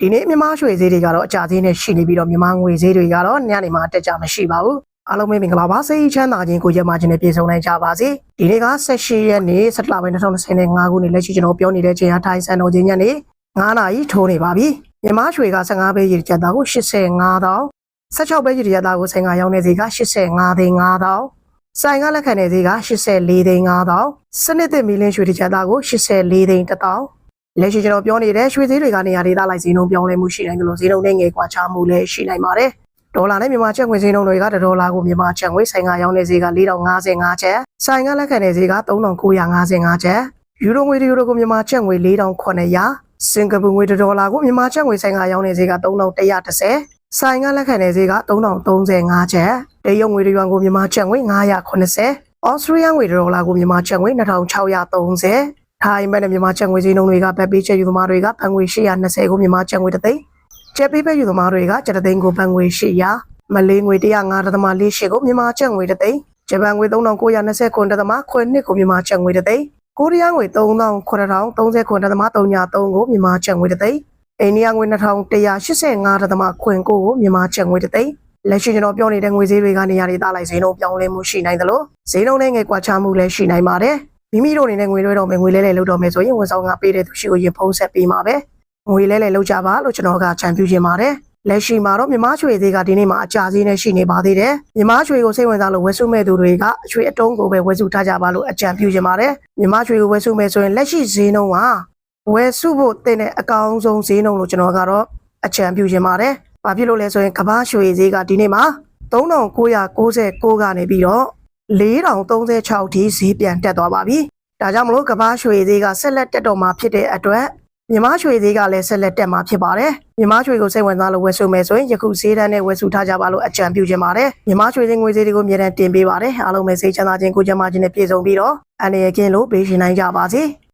ဒီနေ့မြန်မာရွှေဈေးတွေကတော့အကြသေးနဲ့ရှိနေပြီးတော့မြန်မာငွေဈေးတွေကတော့ညနေမှာတက်ကြမရှိပါဘူးအားလုံးပဲမင်္ဂလာပါစိတ်ချမ်းသာခြင်းကိုရမခြင်းနဲ့ပြည့်စုံနိုင်ကြပါစေဒီနေ့က16ရက်နေ့17လပိုင်း2025ခုနှစ်လက်ရှိကျွန်တော်ပြောနေတဲ့ချိန်ဟာထိုင်းစံတော်ချိန်ညနေ9နာရီထိုးနေပါပြီမြန်မာရွှေက15ပဲရေကျပ်သားကို85တောင်း16ပဲရေကျပ်သားကို15ရောင်းနေစီက85သိန်း5တောင်းဆိုင်ကလက်ခံနေစီက84သိန်း5တောင်းစနစ်သစ်မီလင်းရွှေကျပ်သားကို84သိန်း1တောင်း လက်ရှိကျွန်တော်ပြောနေတဲ့ရွှေသေးတွေကနေရာဒေသလိုက်ဈေးနှုန်းပြောင်းလဲမှုရှိနိုင်တယ်လို့ဈေးနှုန်းနဲ့ငယ်ကွာခြားမှုလည်းရှိနိုင်ပါတယ်။ဒေါ်လာနဲ့မြန်မာကျပ်ငွေဈေးနှုန်းတွေကတစ်ဒေါ်လာကိုမြန်မာကျပ်ငွေဆိုင်ကရောင်းတဲ့ဈေးက4055ကျပ်၊ဆိုင်ကလက်ခံတဲ့ဈေးက3955ကျပ်၊ယူရိုငွေတစ်ယူရိုကိုမြန်မာကျပ်ငွေ4900၊စင်ကာပူငွေတစ်ဒေါ်လာကိုမြန်မာကျပ်ငွေဆိုင်ကရောင်းတဲ့ဈေးက3130၊ဆိုင်ကလက်ခံတဲ့ဈေးက3035ကျပ်၊တရုတ်ငွေတစ်ယွမ်ကိုမြန်မာကျပ်ငွေ980၊ဩစတြေးလျငွေတစ်ဒေါ်လာကိုမြန်မာကျပ်ငွေ2630 ထိုင်းဘက်နဲ့မြန်မာကျပ်ငွေဈေးနှုန်းတွေကဘက်ပေးချက်ယူသမားတွေကဘန်ငွေ820ကိုမြန်မာကျပ်ငွေတစ်သိန်းကျပ်ပေးပဲယူသမားတွေကကျပ်တစ်သိန်းကိုဘန်ငွေ800မလေးငွေ105.48ကိုမြန်မာကျပ်ငွေတစ်သိန်းဂျပန်ငွေ3929.2ကိုမြန်မာကျပ်ငွေတစ်သိန်းကိုရီးယားငွေ3930.33ကိုမြန်မာကျပ်ငွေတစ်သိန်းအိန္ဒိယငွေ2185.9ကိုမြန်မာကျပ်ငွေတစ်သိန်းလက်ရှိကျွန်တော်ပြောနေတဲ့ငွေဈေးတွေကနေရာတွေတားလိုက်ဈေးနှုန်းပြောင်းလဲမှုရှိနိုင်တယ်လို့ဈေးနှုန်းနဲ့ငယ်ကွာခြားမှုလည်းရှိနိုင်ပါတယ် မိမိတို့အနေနဲ့ငွေလွှဲတော့မယ်ငွေလဲလဲလုပ်တော့မယ်ဆိုရင်ဝန်ဆောင်ကပေးတဲ့သူရှိကိုရင်ဖုံးဆက်ပေးမှာပဲငွေလဲလဲလုပ်ကြပါလို့ကျွန်တော်ကချန်ပြူခြင်းပါတယ်လက်ရှိမှာတော့မြမရွှေသေးကဒီနေ့မှာအကြဈေးနဲ့ရှိနေပါသေးတယ်မြမရွှေကိုစိတ်ဝင်စားလို့ဝယ်စုမဲ့သူတွေကအရွှေအတုံးကိုပဲဝယ်စုထားကြပါလို့အကြံပြုခြင်းပါတယ်မြမရွှေကိုဝယ်စုမဲ့ဆိုရင်လက်ရှိဈေးနှုန်းကဝယ်စုဖို့တင်တဲ့အကောင်းဆုံးဈေးနှုန်းလို့ကျွန်တော်ကတော့အကြံပြုခြင်းပါတယ်ဘာဖြစ်လို့လဲဆိုရင်ကမ္ဘာရွှေဈေးကဒီနေ့မှာ3996ကနေပြီးတော့ 4036ထိဈေးပြန်တက်သွားပါပြီ။ဒါကြောင့်မလို့ကမ္ဘာရွှေဈေးကဆက်လက်တက်တော်မှာဖြစ်တဲ့အတွက်မြမရွှေဈေးကလည်းဆက်လက်တက်မှာဖြစ်ပါတယ်။မြမရွှေကိုစိတ်ဝင်စားလို့ဝယ်စုမယ်ဆိုရင်ယခုဈေးတန်းနဲ့ဝယ်စုထားကြပါလို့အကြံပြုချင်ပါတယ်။မြမရွှေဈေးငွေဈေးတွေကိုအမြဲတမ်းတင်ပေးပါတယ်။အားလုံးပဲစိတ်ချမ်းသာခြင်းကိုယ်ကျန်းမာခြင်းနဲ့ပြည့်စုံပြီးတော့အနေရကင်းလို့ပေးရှင်နိုင်ကြပါစေ။